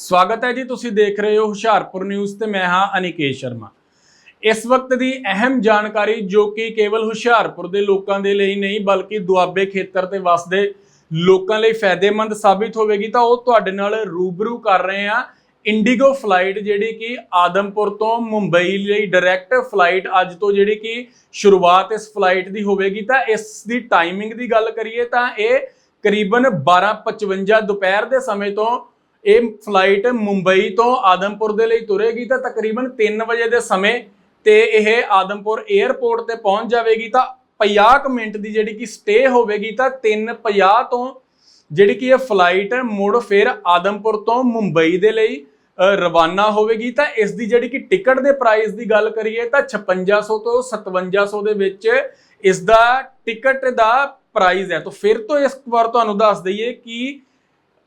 ਸਵਾਗਤ ਹੈ ਜੀ, ਤੁਸੀਂ ਦੇਖ ਰਹੇ ਹੋ ਹੁਸ਼ਿਆਰਪੁਰ ਨਿਊਜ਼ ਤੇ ਮੈਂ ਹਾਂ ਅਨਿਕੇਸ਼ ਸ਼ਰਮਾ। ਇਸ ਵਕਤ ਦੀ ਅਹਿਮ ਜਾਣਕਾਰੀ ਜੋ ਕਿ ਕੇਵਲ ਹੁਸ਼ਿਆਰਪੁਰ ਦੇ ਲੋਕਾਂ ਦੇ ਲਈ ਨਹੀਂ, ਬਲਕਿ ਦੁਆਬੇ ਖੇਤਰ ਤੇ ਵਸਦੇ ਲੋਕਾਂ ਲਈ ਫਾਇਦੇਮੰਦ ਸਾਬਿਤ ਹੋਵੇਗੀ, ਤਾਂ ਉਹ ਤੁਹਾਡੇ ਨਾਲ ਰੂਬਰੂ ਕਰ ਰਹੇ ਹਾਂ। ਇੰਡੀਗੋ ਫਲਾਈਟ ਜਿਹੜੀ ਕਿ ਆਦਮਪੁਰ ਤੋਂ ਮੁੰਬਈ ਲਈ ਡਾਇਰੈਕਟ ਫਲਾਈਟ ਅੱਜ ਤੋਂ ਜਿਹੜੀ ਕਿ ਸ਼ੁਰੂਆਤ ਇਸ ਫਲਾਈਟ ਦੀ ਹੋਵੇਗੀ, ਤਾਂ ਇਸ ਦੀ ਟਾਈਮਿੰਗ ਦੀ ਗੱਲ ਕਰੀਏ, ਤਾਂ ਇਹ ਕਰੀਬਨ 12:55 ਦੁਪਹਿਰ ਦੇ ਸਮੇਂ ਤੋਂ ਇਹ ਫਲਾਈਟ ਮੁੰਬਈ ਤੋਂ ਆਦਮਪੁਰ ਦੇ ਲਈ ਤੁਰੇਗੀ ਤਾਂ ਤਕਰੀਬਨ 3 ਵਜੇ ਦੇ ਸਮੇਂ ਤੇ ਇਹ ਆਦਮਪੁਰ 에ਅਰਪੋਰਟ ਤੇ ਪਹੁੰਚ ਜਾਵੇਗੀ ਤਾਂ 50 ਕੁ ਮਿੰਟ ਦੀ ਜਿਹੜੀ ਕਿ ਸਟੇ ਹੋਵੇਗੀ ਤਾਂ 3:50 ਤੋਂ ਜਿਹੜੀ ਕਿ ਇਹ ਫਲਾਈਟ ਮੁੜ ਫਿਰ ਆਦਮਪੁਰ ਤੋਂ ਮੁੰਬਈ ਦੇ ਲਈ ਰਵਾਨਾ ਹੋਵੇਗੀ ਤਾਂ ਇਸ ਦੀ ਜਿਹੜੀ ਕਿ ਟਿਕਟ ਦੇ ਪ੍ਰਾਈਸ ਦੀ ਗੱਲ ਕਰੀਏ ਤਾਂ 5600 ਤੋਂ 5700 ਦੇ ਵਿੱਚ ਇਸ ਦਾ ਟਿਕਟ ਦਾ ਪ੍ਰਾਈਸ ਹੈ। ਤਾਂ ਫਿਰ ਤੋਂ ਇਸ ਵਾਰ ਤੁਹਾਨੂੰ ਦੱਸ ਦਈਏ ਕਿ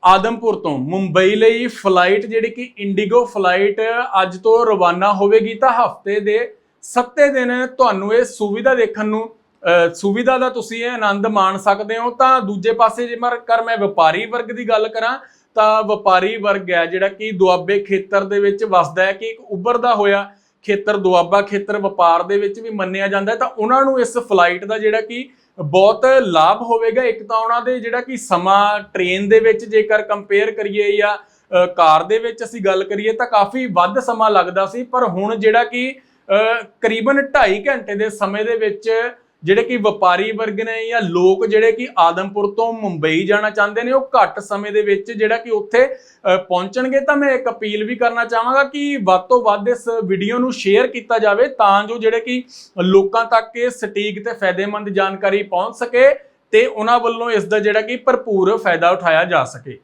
ਆਦਮਪੁਰ ਤੋਂ। ਮੁੰਬਈ ਲਈ ਫਲਾਈਟ ਜਿਹੜੀ ਕਿ ਇੰਡੀਗੋ ਫਲਾਈਟ ਅੱਜ ਤੋਂ ਰਵਾਨਾ ਹੋਵੇਗੀ ਤਾਂ ਹਫ਼ਤੇ ਦੇ 7 ਦਿਨ ਤੁਹਾਨੂੰ ਇਹ ਸੁਵਿਧਾ ਦੇਖਣ ਨੂੰ ਅ, ਸੁਵਿਧਾ ਦਾ ਤੁਸੀਂ ਇਹ ਆਨੰਦ ਮਾਣ ਸਕਦੇ ਹੋ। ਤਾਂ ਦੂਜੇ ਪਾਸੇ ਜੇ ਮੈਂ ਕਰ ਮੈਂ ਵਪਾਰੀ ਵਰਗ ਦੀ ਗੱਲ ਕਰਾਂ ਤਾਂ ਵਪਾਰੀ ਵਰਗ ਹੈ ਜਿਹੜਾ ਕਿ ਦੁਆਬੇ ਖੇਤਰ ਦੇ ਵਿੱਚ ਵਸਦਾ ਹੈ ਕਿ ਇੱਕ ਉੱਭਰਦਾ ਹੋਇਆ। ਖੇਤਰ, ਦੁਆਬਾ ਖੇਤਰ, ਵਪਾਰ ਦੇ ਵਿੱਚ ਵੀ ਮੰਨਿਆ ਜਾਂਦਾ ਤਾਂ ਉਹਨਾਂ ਨੂੰ ਇਸ ਫਲਾਈਟ ਦਾ ਜਿਹੜਾ ਕਿ ਬਹੁਤ ਲਾਭ ਹੋਵੇਗਾ। ਇੱਕ ਤਾਂ ਉਹਨਾਂ ਦੇ ਜਿਹੜਾ ਕਿ ਸਮਾਂ ਟ੍ਰੇਨ ਦੇ ਵਿੱਚ ਜੇਕਰ ਕੰਪੇਅਰ ਕਰੀਏ ਜਾਂ ਕਾਰ ਦੇ ਵਿੱਚ ਅਸੀਂ ਗੱਲ ਕਰੀਏ ਤਾਂ ਕਾਫੀ ਵੱਧ ਸਮਾਂ ਲੱਗਦਾ ਸੀ, ਪਰ ਹੁਣ ਜਿਹੜਾ ਕਿ ਕਰੀਬਨ 2.5 ਘੰਟੇ ਦੇ ਸਮੇਂ ਦੇ ਵਿੱਚ ਜਿਹੜੇ ਕਿ ਵਪਾਰੀ ਵਰਗ ਨੇ ਜਾਂ ਲੋਕ ਜਿਹੜੇ ਕਿ ਆਦਮਪੁਰ ਤੋਂ ਮੁੰਬਈ ਜਾਣਾ ਚਾਹੁੰਦੇ ਨੇ, ਉਹ ਘੱਟ ਸਮੇਂ ਦੇ ਵਿੱਚ ਜਿਹੜਾ ਕਿ ਉੱਥੇ ਪਹੁੰਚਣਗੇ। ਤਾਂ ਮੈਂ ਇੱਕ ਅਪੀਲ ਵੀ ਕਰਨਾ ਚਾਹਾਂਗਾ ਕਿ ਵੱਧ ਤੋਂ ਵੱਧ ਇਸ ਵੀਡੀਓ ਨੂੰ ਸ਼ੇਅਰ ਕੀਤਾ ਜਾਵੇ ਤਾਂ ਜੋ ਜਿਹੜੇ ਕਿ ਲੋਕਾਂ ਤੱਕ ਇਹ ਸਟੀਕ ਤੇ ਫਾਇਦੇਮੰਦ ਜਾਣਕਾਰੀ ਪਹੁੰਚ ਸਕੇ ਤੇ ਉਹਨਾਂ ਵੱਲੋਂ ਇਸ ਦਾ ਜਿਹੜਾ ਕਿ ਭਰਪੂਰ ਫਾਇਦਾ ਉਠਾਇਆ ਜਾ ਸਕੇ।